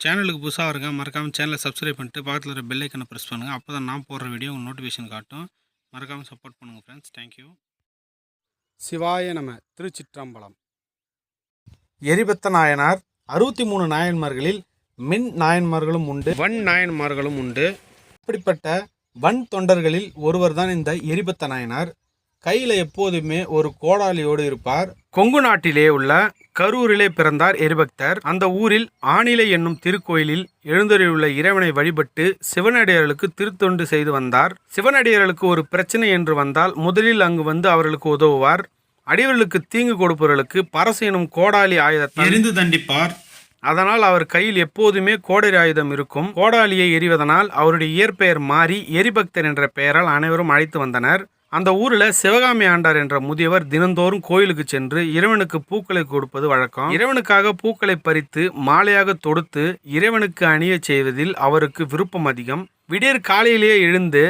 சேனலுக்கு புதுசாக இருங்க மறக்காமல் சேனலை சப்ஸ்கிரைப் பண்ணிட்டு பக்கத்தில் இருக்கிற பெல் ஐக்கனை ப்ரெஸ் பண்ணுங்கள் அப்போ தான் நான் போடுற வீடியோ உங்களுக்கு நோட்டிஃபிகேஷன் காட்டும். மறக்காமல் சப்போர்ட் பண்ணுங்கள் ஃப்ரெண்ட்ஸ் தேங்க்யூ சிவாய நம. திருச்சிற்றம்பலம். எரிபத்த நாயனார் அறுபத்தி மூணு நாயன்மார்களில் மின் நாயன்மார்களும் உண்டு. வன் நாயன்மார்களும் உண்டு. இப்படிப்பட்ட வன் தொண்டர்களில் ஒருவர் தான் இந்த எரிபத்த நாயனார் கையில் எப்போதுமே ஒரு கோடாலியோடு இருப்பார். கொங்கு நாட்டிலே உள்ள கரூரிலே பிறந்தார் எரிபக்தர். அந்த ஊரில் ஆணிலை என்னும் திருக்கோயிலில் எழுந்தருளுள்ள இறைவனை வழிபட்டு சிவனடியார்களுக்கு திருத்தொண்டு செய்து வந்தார். சிவனடியார்களுக்கு ஒரு பிரச்சனை என்று வந்தால் முதலில் அங்கு வந்து அவர்களுக்கு உதவுவார். அடியவர்களுக்கு தீங்கு கொடுப்பவர்களுக்கு பரசு எனும் கோடாலி ஆயுதத்தை எரிந்து தண்டிப்பார். அதனால் அவர் கையில் எப்போதுமே கோடரி ஆயுதம் இருக்கும். கோடாலியை எறிவதனால் அவருடைய இயற்பெயர் மாறி எரிபக்தர் என்ற பெயரால் அனைவரும் அழைத்து வந்தனர். அந்த ஊரில் சிவகாமி ஆண்டார் என்ற முதியவர் தினந்தோறும் கோயிலுக்கு சென்று இறைவனுக்கு பூக்களை கொடுப்பது வழக்கம். இறைவனுக்காக பூக்களை பறித்து மாலையாக தொடுத்து இறைவனுக்கு அணியச் செய்வதில் அவருக்கு விருப்பம் அதிகம். விடியற் காலையிலேயே எழுந்து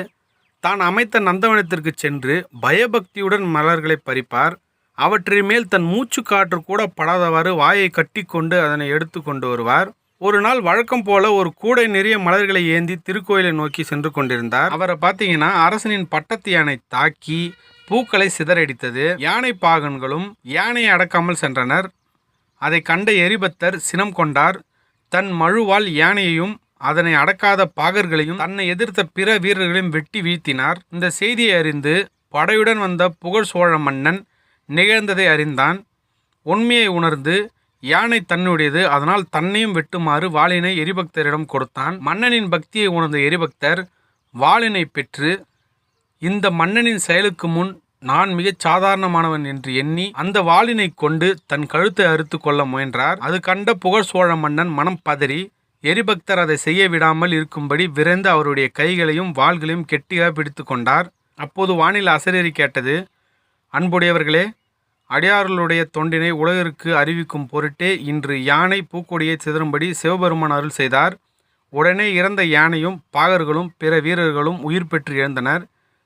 தான் அமைத்த நந்தவனத்திற்கு சென்று பயபக்தியுடன் மலர்களை பறிப்பார். அவற்றின் மேல் தன் மூச்சு காற்று கூட படாதவாறு வாயை கட்டிக்கொண்டு அதனை எடுத்து கொண்டு வருவார். ஒரு நாள் வழக்கம் போல ஒரு கூடை நிறைய மலர்களை ஏந்தி திருக்கோயிலை நோக்கி சென்று கொண்டிருந்தார். அவரை பார்த்தீங்கன்னா அரசனின் பட்டத்து யானை தாக்கி பூக்களை சிதறடித்தது. யானை பாகன்களும் யானையை அடக்காமல் சென்றனர். அதை கண்ட எரிபத்தர் சினம் கொண்டார். தன் மழுவால் யானையையும் அதனை அடக்காத பாகர்களையும் தன்னை எதிர்த்த பிற வீரர்களையும் வெட்டி வீழ்த்தினார். இந்த செய்தியை அறிந்து படையுடன் வந்த புகழ் சோழ மன்னன் நிகழ்ந்ததை அறிந்தான். உண்மையை உணர்ந்து யானை தன்னுடையது. அதனால் தன்னையும் வெட்டுமாறு வாளினை எரிபக்தரிடம் கொடுத்தான். மன்னனின் பக்தியை உணர்ந்த எரிபக்தர் வாளினை பெற்று இந்த மன்னனின் செயலுக்கு முன் நான் மிகச் சாதாரணமானவன் என்று எண்ணி அந்த வாளினை கொண்டு தன் கழுத்தை அறுத்து கொள்ள முயன்றார். அது கண்ட புகழ் சோழ மன்னன் மனம் பதறி எரிபக்தர் அதை செய்ய விடாமல் இருக்கும்படி விரைந்து அவருடைய கைகளையும் வாள்களையும் கெட்டியாக பிடித்து கொண்டார். அப்போது வானில் அசரேறி கேட்டது அன்புடையவர்களே அடியார்களுடைய தொண்டினை உலகிற்கு அறிவிக்கும் பொருட்டே இன்று யானை பூக்கொடியை சிதறும்படி சிவபெருமான் அருள் செய்தார். உடனே இறந்த யானையும் பாகர்களும் பிற வீரர்களும் உயிர் பெற்று எழுந்தனர்.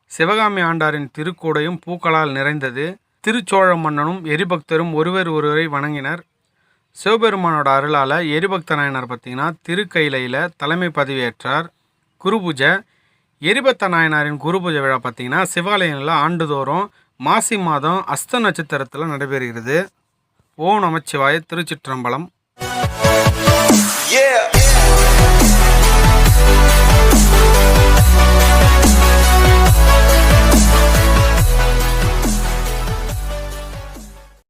சிவகாமி ஆண்டாரின் திருக்கூடையும் பூக்களால் நிறைந்தது. திருச்சோழ மன்னனும் எரிபக்தரும் ஒருவர் ஒருவரை வணங்கினர். சிவபெருமானோட அருளால் எரிபக்த நாயனார் பார்த்தீங்கன்னா திருக்கையிலையில் தலைமை பதவியேற்றார். குருபூஜை. எரிபத்த நாயனாரின் குருபூஜை விழா பார்த்தீங்கன்னா சிவாலயங்களில் ஆண்டுதோறும் மாசி மாதம் அஸ்த நட்சத்திரத்தில் நடைபெறுகிறது. ஓம் நமச்சிவாய திருச்சிற்றம்பலம்.